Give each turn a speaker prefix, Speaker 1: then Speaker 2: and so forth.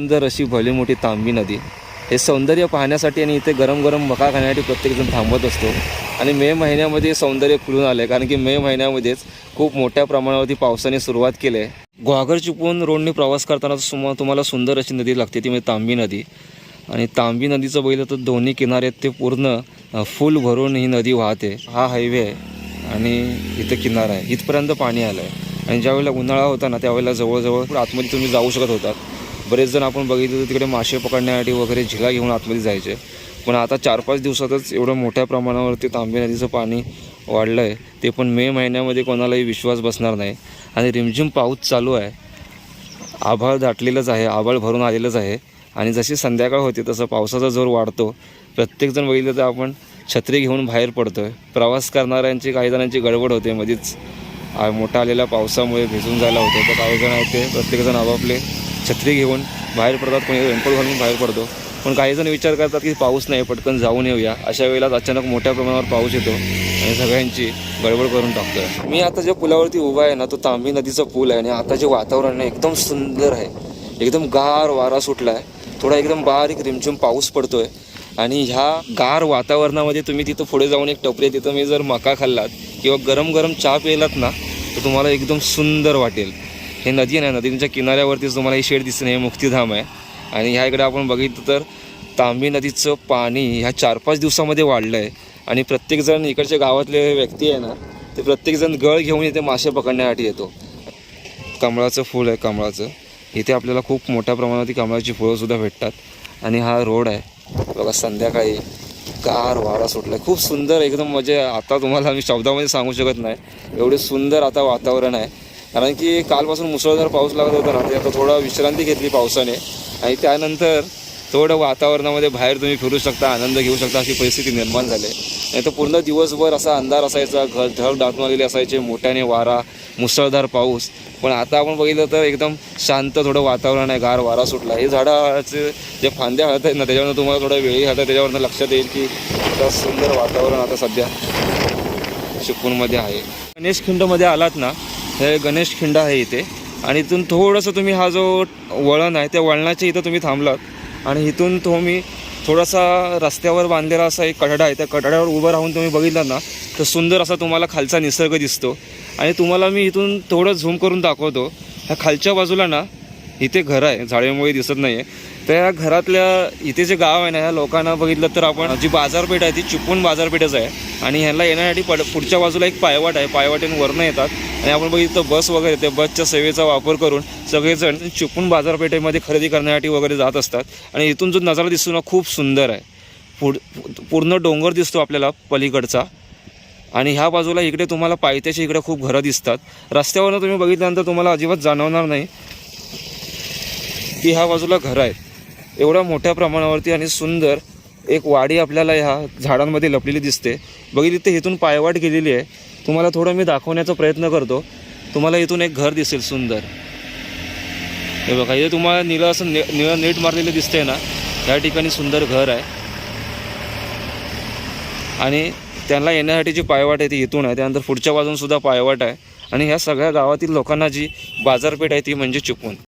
Speaker 1: सुंदर अशी भली मोठी तांबी नदी. हे सौंदर्य पाहण्यासाठी आणि इथे गरम गरम मका खाण्यासाठी प्रत्येकजण थांबत असतो. आणि मे महिन्यामध्ये सौंदर्य खुलून आलं आहे कारण की मे महिन्यामध्येच खूप मोठ्या प्रमाणावरती पावसाने सुरुवात केली आहे ग्वागर चिपळूण रोडने प्रवास करताना सुमा तुम्हाला सुंदर अशी नदी लागते. ती म्हणजे तांबी नदी. आणि तांबी नदीचं बघितलं तर दोन्ही किनारे आहेत. ते पूर्ण फुल भरून ही नदी वाहते. हा हायवे आहे. आणि इथं किनारा आहे. इथपर्यंत पाणी आलं आहे आणि ज्यावेळेला उन्हाळा होता ना त्यावेळेला जवळजवळ आतमध्ये तुम्ही जाऊ शकत होतात. बरेच जण आपण बघितलं तर तिकडे मासे पकडण्यासाठी वगैरे झिला घेऊन आतमध्ये जायचे. पण आता चार पाच दिवसातच एवढं मोठ्या प्रमाणावरती तांबे नदीचं पाणी वाढलं आहे ते पण मे महिन्यामध्ये कोणालाही विश्वास बसणार नाही. आणि रिमझिम पाऊस चालू आहे. आभाळ दाटलेलंच आहे आभाळ भरून आलेलंच आहे. आणि जशी संध्याकाळ होते तसं पावसाचा जोर वाढतो. प्रत्येकजण बघितलं तर आपण छत्री घेऊन बाहेर पडतो आहे प्रवास करणाऱ्यांची काही जणांची गडबड होते. मध्येच मोठा आलेल्या पावसामुळे भिजून जायला होतं. तर काही जण आहेत ते प्रत्येकजण आपापले छत्री घेऊन बाहेर पडतात कोणी रेनकोट घालून बाहेर पडतो. पण काही जण विचार करतात की पाऊस नाही पटकन जाऊन येऊया. अशा वेळेला अचानक मोठ्या प्रमाणावर पाऊस येतो आणि सगळ्यांची गडबड करून टाकतोय. मी आता ज्या पुलावरती उभा आहे ना तो तांबी नदीचा पूल आहे आणि आता जे वातावरण आहे एकदम सुंदर आहे. एकदम गार वारा सुटला आहे थोडा एकदम बारीक रिमझिम पाऊस पडतोय. आणि ह्या गार वातावरणामध्ये तुम्ही तिथं पुढे जाऊन एक टपरी आहे तिथं मी जर मका खाल्लात किंवा गरम गरम चहा पिलात ना तर तुम्हाला एकदम सुंदर वाटेल. हे नदी आहे ना नदीच्या किनाऱ्यावरतीच तुम्हाला ही शेड दिसते हे मुक्तिधाम आहे. आणि ह्या इकडे आपण बघितलं तर तांबी नदीचं पाणी ह्या चार पाच दिवसामध्ये वाढलं आहे आणि प्रत्येकजण इकडच्या गावातले व्यक्ती आहे ना ते प्रत्येकजण गळ घेऊन इथे मासे पकडण्यासाठी येतो. कमळाचं फूल आहे कमळाचं. इथे आपल्याला खूप मोठ्या प्रमाणात कमळाची फुलंसुद्धा भेटतात. आणि हा रोड आहे. बघा संध्याकाळी गार वारा सुटला खूप सुंदर एकदम म्हणजे आता तुम्हाला मी शब्दामध्ये सांगू शकत नाही. एवढे सुंदर आता वातावरण आहे. कारण की कालपासून मुसळधार पाऊस लागत होता ना ते आता थोडा विश्रांती घेतली पावसाने. आणि त्यानंतर थोडं वातावरणामध्ये बाहेर तुम्ही फिरू शकता आनंद घेऊ शकता अशी परिस्थिती निर्माण झाली. नाही तर पूर्ण दिवसभर असा अंधार असायचा घर ढग दाटून आलेले असायचे मोठ्याने वारा मुसळधार पाऊस. पण आता आपण बघितलं तर एकदम शांत थोडं वातावरण आहे गार वारा सुटला. हे झाडाचे जे फांद्या हळत आहेत ना त्याच्यावरनं तुम्हाला थोडा वेळी हळत त्याच्यावरनं लक्षात येईल की आता सुंदर वातावरण आता सध्या शिकूनमध्ये आहे. गणेश खिंडमध्ये आलात ना हे गणेश खिंड आहे इथे. आणि इथून थोडंसं तुम्ही हा जो वळण आहे त्या वळणाच्या इथं तुम्ही थांबलात. आणि इथून तुम्ही थोडासा रस्त्यावर बांधलेला असा एक कठडा आहे त्या कठड्यावर उभं राहून तुम्ही बघितला ना तर सुंदर असा तुम्हाला खालचा निसर्ग दिसतो. आणि तुम्हाला मी इथून थोडं झूम करून दाखवतो. ह्या खालच्या बाजूला ना इथे घर आहे झाडेमुळे दिसत नाही आहे तर या घरातल्या इथे जे गाव आहे ना ह्या लोकांना बघितलं तर आपण जी बाजारपेठ आहे ती चिपळूण बाजारपेठच आहे. आणि ह्याला येण्यासाठी पड पुढच्या बाजूला एक पायवाट आहे पायवाटेन वरणं येतात. आणि आपण बघितलं बस वगैरे ते बसच्या सेवेचा वापर करून सगळेजण चिपळूण बाजारपेठेमध्ये खरेदी करण्यासाठी वगैरे जात असतात. आणि इथून जो नजारा दिसतो ना खूप सुंदर आहे. पुढ पूर्ण डोंगर दिसतो आपल्याला पलीकडचा. आणि ह्या बाजूला इकडे तुम्हाला पायथ्याच्या इकडे खूप घरं दिसतात. रस्त्यावरनं तुम्ही बघितल्यानंतर तुम्हाला अजिबात जाणवणार नाही. की ह्या बाजूला घरं आहेत एवढ्या मोठ्या प्रमाणावरती आणि सुंदर एक वाडी आपल्याला ह्या झाडांमध्ये लपलेली दिसते. बघितली तर इथून पायवाट गेलेली आहे. तुम्हाला थोडं मी दाखवण्याचा प्रयत्न करतो. तुम्हाला इथून एक घर दिसेल सुंदर. हे बघा हे तुम्हाला निळं असं नि निळं नेट मारलेलं दिसतंय ना या ठिकाणी सुंदर घर आहे. आणि त्यांना येण्यासाठी जी पायवाट आहे ती इथून आहे. त्यानंतर पुढच्या बाजूनसुद्धा पायवाट आहे. आणि ह्या सगळ्या गावातील लोकांना जी बाजारपेठ आहे ती म्हणजे चिपळूण.